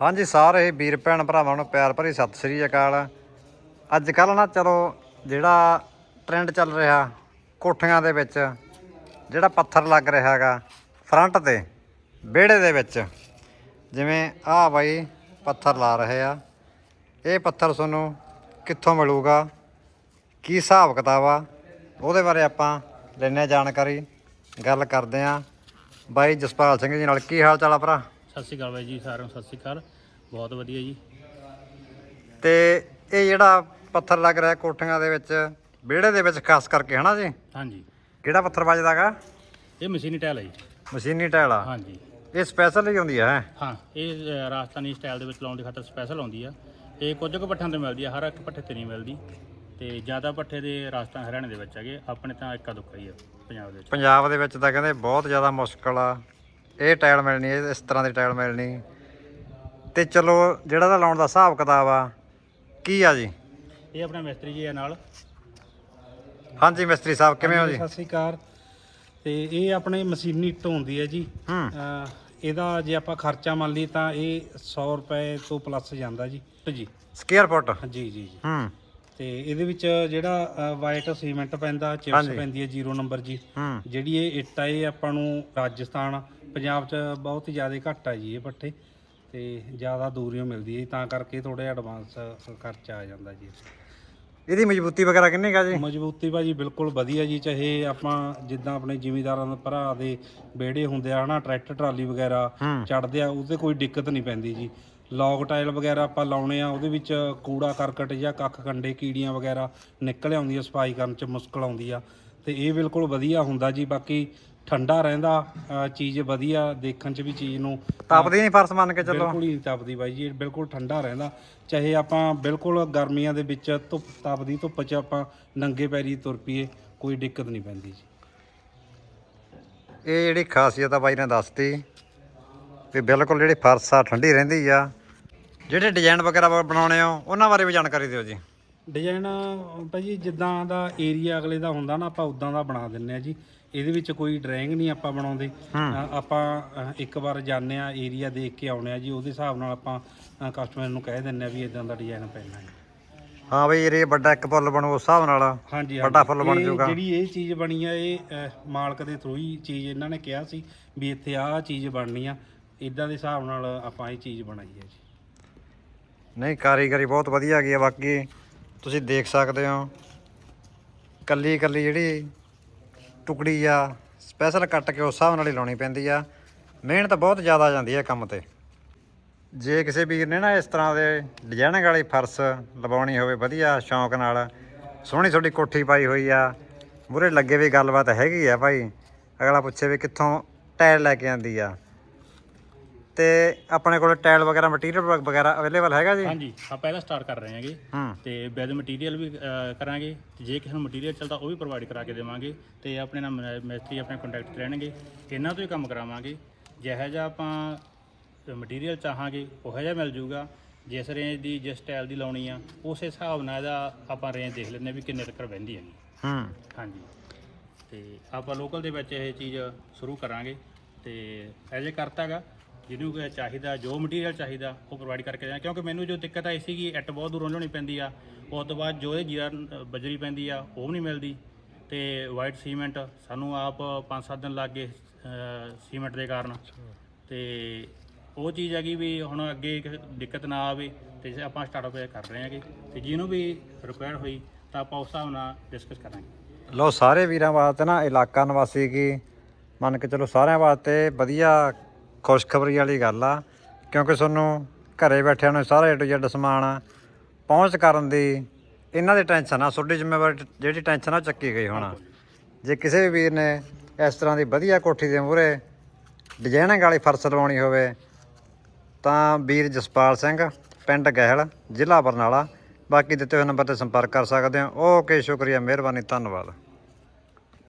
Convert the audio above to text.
ਹਾਂਜੀ, ਸਾਰੇ ਵੀਰ ਭੈਣ ਭਰਾਵਾਂ ਨੂੰ ਪਿਆਰ ਭਰੀ ਸਤਿ ਸ੍ਰੀ ਅਕਾਲ। ਅੱਜ ਕੱਲ ਨਾ ਚਲੋ ਜਿਹੜਾ ਟ੍ਰੈਂਡ ਚੱਲ ਰਿਹਾ ਕੋਠੀਆਂ ਦੇ ਵਿੱਚ, ਜਿਹੜਾ ਪੱਥਰ ਲੱਗ ਰਿਹਾ ਹੈਗਾ ਫਰੰਟ ਤੇ, ਵਿਹੜੇ ਦੇ ਵਿੱਚ, ਜਿਵੇਂ ਆਹ ਬਾਈ ਪੱਥਰ ਲਾ ਰਹੇ ਆ। ਇਹ ਪੱਥਰ ਤੁਹਾਨੂੰ ਕਿੱਥੋਂ ਮਿਲੂਗਾ? ਕੀ ਹਿਸਾਬ ਕਿਤਾਬ ਆ? ਉਹਦੇ ਬਾਰੇ ਆਪਾਂ ਲੈਣੇ ਜਾਣਕਾਰੀ, ਗੱਲ ਕਰਦੇ ਆ ਬਾਈ ਜਸਪਾਲ ਸਿੰਘ ਜੀ ਨਾਲ, ਕੀ ਹਾਲ ਚਾਲ ਆ ਭਰਾ? ਸਤਿ ਸ਼੍ਰੀ ਅਕਾਲ ਬਾਈ ਜੀ ਸਾਰਿਆਂ ਨੂੰ ਸਤਿ ਸ਼੍ਰੀ ਅਕਾਲ। ਬਹੁਤ ਵਧੀਆ ਜੀ। ਤੇ ਇਹ ਜਿਹੜਾ ਪੱਥਰ ਲੱਗ ਰਿਹਾ ਕੋਠੀਆਂ ਦੇ ਵਿੱਚ ਵਿਹੜੇ ਦੇ ਵਿੱਚ ਖਾਸ ਕਰਕੇ ਹਨਾ ਜੀ? ਹਾਂਜੀ। ਕਿਹੜਾ ਪੱਥਰ ਵੱਜਦਾਗਾ ਇਹ ਮਸ਼ੀਨੀ ਟਾਇਲ ਹੈ ਜੀ। ਮਸ਼ੀਨੀ ਟਾਇਲ ਆ? ਹਾਂਜੀ। ਇਹ ਸਪੈਸ਼ਲ ਹੀ ਹੁੰਦੀ ਹੈ? ਹਾਂ ਇਹ ਰਾਜਸਥਾਨੀ ਸਟਾਈਲ ਦੇ ਵਿੱਚ ਲਾਉਣ ਦੀ ਖਾਤਰ ਸਪੈਸ਼ਲ ਆਉਂਦੀ ਆ। ਇਹ ਕੁਝ ਕੁ ਪੱਠਿਆਂ ਤੇ ਮਿਲਦੀ ਆ ਹਰ ਇੱਕ ਪੱਠੇ ਤੇ ਨਹੀਂ ਮਿਲਦੀ। ਤੇ ਜ਼ਿਆਦਾ ਪੱਠੇ ਦੇ ਰਾਜਸਥਾਨ ਹਰਿਆਣੇ ਦੇ ਵਿੱਚ ਹੈਗੇ ਆਪਣੇ ਤਾਂ ਇੱਕਾ ਦੁੱਕਾ ਹੀ ਆ ਪੰਜਾਬ ਦੇ ਵਿੱਚ। ਪੰਜਾਬ ਦੇ ਵਿੱਚ ਤਾਂ ਕਹਿੰਦੇ ਬਹੁਤ ਜ਼ਿਆਦਾ ਮੁਸ਼ਕਲ ਆ। ਇਹ ਟਾਇਲ ਮਿਲਣੀ ਇਹ ਇਸ ਤਰ੍ਹਾਂ ਦੀ ਟਾਇਲ ਮਿਲਣੀ। ਤੇ ਚਲੋ ਜਿਹੜਾ ਦਾ ਲਾਉਣ ਦਾ ਹਿਸਾਬ ਕਿਤਾਬ ਆ ਕੀ ਆ ਜੀ? ਇਹ ਆਪਣਾ ਮਿਸਤਰੀ ਜੀ ਆ ਨਾਲ। ਹਾਂਜੀ ਮਿਸਤਰੀ ਸਾਹਿਬ ਕਿਵੇਂ ਹੋ ਜੀ? ਸਤਿ ਸ੍ਰੀ ਅਕਾਲ। ਤੇ ਇਹ ਆਪਣੇ ਮਸ਼ੀਨੀ ਹੁੰਦੀ ਹੈ ਜੀ। ਹੂੰ। ਅਹ ਇਹਦਾ ਜੇ ਆਪਾਂ ਖਰਚਾ ਮੰਨ ਲਈ ਤਾਂ ਇਹ 100 ਰੁਪਏ ਤੋਂ ਪਲੱਸ ਜਾਂਦਾ ਜੀ। ਜੀ। ਸਕੁਅਰ ਫੁੱਟ ਜੀ ਜੀ ਜੀ। ਹੂੰ। ਤੇ ਇਹਦੇ ਵਿੱਚ ਜਿਹੜਾ ਵਾਈਟ ਸੀਮੈਂਟ ਪੈਂਦਾ ਚਿਪਸ। ਪੈਂਦੀ ਹੈ 0 ਨੰਬਰ ਜੀ। ਜਿਹੜੀ ਇਹ ਇੱਟ ਆ ਇਹ ਆਪਾਂ ਨੂੰ ਰਾਜਸਥਾਨ ਪੰਜਾਬ 'ਚ ਬਹੁਤ ਹੀ ਜ਼ਿਆਦਾ ਘੱਟ ਆ ਜੀ ਇਹ ਪੱਠੇ। ਤੇ ਜ਼ਿਆਦਾ ਦੂਰੀਓਂ ਮਿਲਦੀ ਹੈ ਤਾਂ ਕਰਕੇ ਥੋੜਾ ਐਡਵਾਂਸ ਖਰਚਾ ਆ ਜਾਂਦਾ ਜੀ। ਇਹਦੀ ਮਜ਼ਬੂਤੀ ਵਗੈਰਾ ਕਿੰਨੀ ਕਾ ਜੀ? ਮਜ਼ਬੂਤੀ ਭਾਜੀ ਬਿਲਕੁਲ ਵਧੀਆ ਜੀ ਚਾਹੇ ਆਪਾਂ ਜਿੱਦਾਂ ਆਪਣੇ ਜ਼ਿਮੀਦਾਰਾਂ ਦੇ ਭਰਾ ਦੇ ਵਿਹੜੇ ਹੁੰਦੇ ਆ ਹਨਾ ਟਰੈਕਟਰ ਟਰਾਲੀ ਵਗੈਰਾ ਚੜਦੇ ਆ ਉਹਦੇ ਕੋਈ ਦਿੱਕਤ ਨਹੀਂ ਪੈਂਦੀ ਜੀ। ਲੌਗ ਟਾਇਲ ਵਗੈਰਾ ਆਪਾਂ ਲਾਉਣੇ ਆ ਉਹਦੇ ਵਿੱਚ ਕੂੜਾ ਕਰਕਟ ਜਾਂ ਕੱਖ ਕੰਡੇ ਕੀੜੀਆਂ ਵਗੈਰਾ ਨਿਕਲ ਆਉਂਦੀਆਂ ਸਫ਼ਾਈ ਕਰਨ ਚ ਮੁਸ਼ਕਲ ਆਉਂਦੀ ਆ। ਤੇ ਇਹ ਬਿਲਕੁਲ ਵਧੀਆ ਹੁੰਦਾ ਜੀ ਬਾਕੀ ਠੰਡਾ ਰਹਿੰਦਾ ਚੀਜ਼ ਵਧੀਆ ਦੇਖਣ ਚ ਵੀ ਚੀਜ਼ ਨੂੰ। ਤਪਦੀ ਨਹੀਂ ਫਰਸ ਮੰਨ ਕੇ ਚੱਲੋ। ਬਿਲਕੁਲ ਹੀ ਨਹੀਂ ਤਪਦੀ ਬਾਈ ਜੀ ਇਹ ਬਿਲਕੁਲ ਠੰਡਾ ਰਹਿੰਦਾ। ਚਾਹੇ ਆਪਾਂ ਬਿਲਕੁਲ ਗਰਮੀਆਂ ਦੇ ਵਿੱਚ ਧੁੱਪ ਤਪਦੀ ਧੁੱਪ 'ਚ ਆਪਾਂ ਨੰਗੇ ਪੈਰੀ ਤੁਰ ਪਈਏ ਕੋਈ ਦਿੱਕਤ ਨਹੀਂ ਪੈਂਦੀ ਜੀ। ਇਹ ਜਿਹੜੀ ਖਾਸੀਅਤ ਆ ਬਾਈ ਨੇ ਦੱਸਤੀ ਵੀ ਬਿਲਕੁਲ ਜਿਹੜੀ ਫਰਸ਼ ਆ ਠੰਡੀ ਰਹਿੰਦੀ ਆ। ਜਿਹੜੇ ਡਿਜ਼ਾਈਨ ਵਗੈਰਾ ਬ- ਬਣਾਉਣੇ ਹੋ ਉਹਨਾਂ ਬਾਰੇ ਵੀ ਜਾਣਕਾਰੀ ਦਿਓ ਜੀ। ਡਿਜ਼ਾਈਨ ਭਾਜੀ ਜਿੱਦਾਂ ਦਾ ਏਰੀਆ ਅਗਲੇ ਦਾ ਹੁੰਦਾ ਨਾ ਆਪਾਂ ਉਦਾਂ ਦਾ ਬਣਾ ਦਿੰਨੇ ਆ ਜੀ। ਇਹਦੇ ਵਿੱਚ ਕੋਈ ਡਰਾਇੰਗ ਨਹੀਂ ਆਪਾਂ ਬਣਾਉਂਦੇ। ਆਪਾਂ ਇੱਕ ਵਾਰ ਜਾਂਦੇ ਆ ਏਰੀਆ ਦੇਖ ਕੇ ਆਉਣੇ ਆ ਜੀ। ਉਹਦੇ ਹਿਸਾਬ ਨਾਲ ਆਪਾਂ ਕਸਟਮਰ ਨੂੰ ਕਹਿ ਦਿੰਨੇ ਆ ਵੀ ਇਦਾਂ ਦਾ ਡਿਜ਼ਾਈਨ ਪੈਣਾ ਹੈ ਹਾਂ ਬਈ ਇਹ ਵੱਡਾ ਇੱਕ ਫੁੱਲ ਬਣੂ ਉਸ ਹਿਸਾਬ ਨਾਲ ਹਾਂਜੀ ਵੱਡਾ। ਫੁੱਲ ਬਣ ਜਾਊਗਾ। ਜਿਹੜੀ ਇਹ ਚੀਜ਼ ਬਣੀ ਆ ਇਹ ਮਾਲਕ ਦੇ ਥਰੂ ਹੀ ਚੀਜ਼ ਇਹਨਾਂ ਨੇ ਕਿਹਾ ਸੀ ਵੀ ਇੱਥੇ ਆਹ ਚੀਜ਼ ਬਣਨੀ ਆ। ਇਦਾਂ ਦੇ ਹਿਸਾਬ ਨਾਲ ਆਪਾਂ ਇਹ ਚੀਜ਼ ਬਣਾਈ ਹੈ ਜੀ। ਨਹੀਂ ਕਾਰੀਗਰੀ ਬਹੁਤ ਵਧੀਆ ਹੈਗੀ ਆ ਬਾਕੀ ਤੁਸੀਂ ਦੇਖ ਸਕਦੇ ਹੋ। ਕੱਲੀ ਕੱਲੀ ਜਿਹੜੀ ਟੁਕੜੀ ਆ ਸਪੈਸ਼ਲ ਕੱਟ ਕੇ ਉਸ ਹਿਸਾਬ ਨਾਲ ਹੀ ਲਾਉਣੀ ਪੈਂਦੀ ਆ। ਮਿਹਨਤ ਬਹੁਤ ਜ਼ਿਆਦਾ ਜਾਂਦੀ ਹੈ ਕੰਮ ਤੇ। ਜੇ ਕਿਸੇ ਵੀਰ ਨੇ ਨਾ ਇਸ ਤਰ੍ਹਾਂ ਦੇ ਡਿਜ਼ਾਈਨਿੰਗ ਵਾਲੀ ਫਰਸ਼ ਲਵਾਉਣੀ ਹੋਵੇ, ਵਧੀਆ ਸ਼ੌਂਕ ਨਾਲ, ਸੋਹਣੀ ਸੋਹਣੀ ਕੋਠੀ ਪਾਈ ਹੋਈ ਆ। ਮੂਰੇ ਲੱਗੇ ਵੀ ਗੱਲਬਾਤ ਹੈਗੀ ਆ ਭਾਈ। ਅਗਲਾ ਪੁੱਛੇ ਵੀ ਕਿੱਥੋਂ ਟਾਇਰ ਲੈ ਕੇ ਆਂਦੀ ਆ। ਤੇ ਆਪਣੇ ਕੋਲ ਟਾਇਲ ਵਗੈਰਾ ਮਟੀਰੀਅਲ ਵਗੈਰਾ ਅਵੇਲੇਬਲ ਹੈਗਾ ਜੀ? ਹਾਂਜੀ ਆਪਾਂ ਇਹਦਾ ਸਟਾਰਟ ਕਰ ਰਹੇ ਹਾਂਗੇ। ਹੂੰ। ਤੇ ਵਿਦ ਮਟੀਰੀਅਲ ਵੀ ਅ, ਕਰਾਂਗੇ। ਤੇ ਜੇ ਕਿਸੇ ਨੂੰ ਮਟੀਰੀਅਲ ਚੱਲਦਾ ਉਹ ਵੀ ਪ੍ਰੋਵਾਈਡ ਕਰਾ ਕੇ ਦੇਵਾਂਗੇ। ਤੇ ਆਪਣੇ ਨਾਲ ਮ- ਮਿਸਤਰੀ ਆਪਣੇ ਕੰਟੈਕਟ ਰਹਿਣਗੇ। ਇਹਨਾਂ ਤੋਂ ਹੀ ਕੰਮ ਕਰਾਵਾਂਗੇ। ਜਿਹੋ ਜਿਹਾ ਆਪਾਂ ਮਟੀਰੀਅਲ ਚਾਹਾਂਗੇ ਉਹੋ ਜਿਹਾ ਮਿਲ ਜੂਗਾ। ਜਿਸ ਰੇਂਜ ਦੀ ਜਿਸ ਸਟਾਈਲ ਦੀ ਲਾਉਣੀ ਆ ਉਸ ਹਿਸਾਬ ਨਾਲ ਇਹਦਾ ਆਪਾਂ ਰੇਂਜ ਦੇਖ ਲੈਂਦੇ ਹਾਂ ਵੀ ਕਿੰਨੇ ਤੱਕ ਬਹਿੰਦੀ ਹੈਗੀ। ਹੂੰ। ਹਾਂਜੀ। ਤੇ ਆਪਾਂ ਲੋਕਲ ਦੇ ਵਿੱਚ ਇਹ ਚੀਜ਼ ਸ਼ੁਰੂ ਕਰਾਂਗੇ। ਤੇ ਐਜ ਕਰਤਾਗਾ ਜਿਹਨੂੰ ਕੋਈ ਚਾਹੀਦਾ, ਜੋ ਮਟੀਰੀਅਲ ਚਾਹੀਦਾ, ਉਹ ਪ੍ਰੋਵਾਈਡ ਕਰਕੇ ਦੇਣਾ। ਕਿਉਂਕਿ ਮੈਨੂੰ ਜੋ ਦਿੱਕਤ ਆਈ ਸੀਗੀ ਐਟ ਬਹੁਤ ਦੂਰੋਂ ਲਿਆਉਣੀ ਪੈਂਦੀ ਆ। ਉਸ ਤੋਂ ਬਾਅਦ ਜੋ ਇਹ ਜੀਰਾ ਬਜਰੀ ਪੈਂਦੀ ਆ, ਉਹ ਵੀ ਨਹੀਂ ਮਿਲਦੀ। ਤੇ ਵਾਈਟ ਸੀਮੈਂਟ ਸਾਨੂੰ ਆਪ 5-7 ਦਿਨ ਲੱਗ ਗਏ ਸੀਮੈਂਟ ਦੇ ਕਾਰਨ। ਤੇ ਉਹ ਚੀਜ਼ ਹੈਗੀ ਵੀ ਹੁਣ ਅੱਗੇ ਦਿੱਕਤ ਨਾ ਆਵੇ, ਤੇ ਆਪਾਂ ਸਟਾਰਟਅਪ ਕਰ ਰਹੇ ਹਾਂਗੇ, ਤੇ ਜਿਹਨੂੰ ਵੀ ਰਿਕੁਆਇਰ ਹੋਈ, ਤਾਂ ਆਪਾਂ ਉਸ ਹਿਸਾਬ ਨਾਲ ਡਿਸਕਸ ਕਰਾਂਗੇ। ਲੋ ਸਾਰੇ ਵੀਰਾਂ ਵਾਸਤੇ ਨਾ, ਇਲਾਕਾ ਨਿਵਾਸੀ ਕੀ, ਮੰਨ ਕੇ ਚਲੋ ਸਾਰਿਆਂ ਵਾਸਤੇ ਵਧੀਆ ਖੁਸ਼ਖਬਰੀ ਵਾਲੀ ਗੱਲ ਆ, ਕਿਉਂਕਿ ਤੁਹਾਨੂੰ ਘਰੇ ਬੈਠਿਆਂ ਨੂੰ ਸਾਰਾ ਏ ਟੂ ਜ਼ੈਡ ਸਮਾਨ ਪਹੁੰਚ ਕਰਨ ਦੀ ਇਹਨਾਂ ਦੀ ਟੈਨਸ਼ਨ ਆ, ਤੁਹਾਡੀ ਜ਼ਿੰਮੇਵਾਰੀ ਜਿਹੜੀ ਟੈਨਸ਼ਨ ਆ ਉਹ ਚੱਕੀ ਗਈ ਹੋਣਾ। ਜੇ ਕਿਸੇ ਵੀ ਵੀਰ ਨੇ ਇਸ ਤਰ੍ਹਾਂ ਦੀ ਵਧੀਆ ਕੋਠੀ ਦੇ ਮੂਹਰੇ ਡਿਜ਼ਾਈਨਿੰਗ ਵਾਲੀ ਫਰਸ਼ ਲਵਾਉਣੀ ਹੋਵੇ, ਤਾਂ ਵੀਰ ਜਸਪਾਲ ਸਿੰਘ, ਪਿੰਡ ਗਹਿਲ, ਜ਼ਿਲ੍ਹਾ ਬਰਨਾਲਾ, ਬਾਕੀ ਦਿੱਤੇ ਹੋਏ ਨੰਬਰ ਤੇ ਸੰਪਰਕ ਕਰ ਸਕਦੇ ਹੋ। ਓਕੇ, ਸ਼ੁਕਰੀਆ, ਮਿਹਰਬਾਨੀ, ਧੰਨਵਾਦ।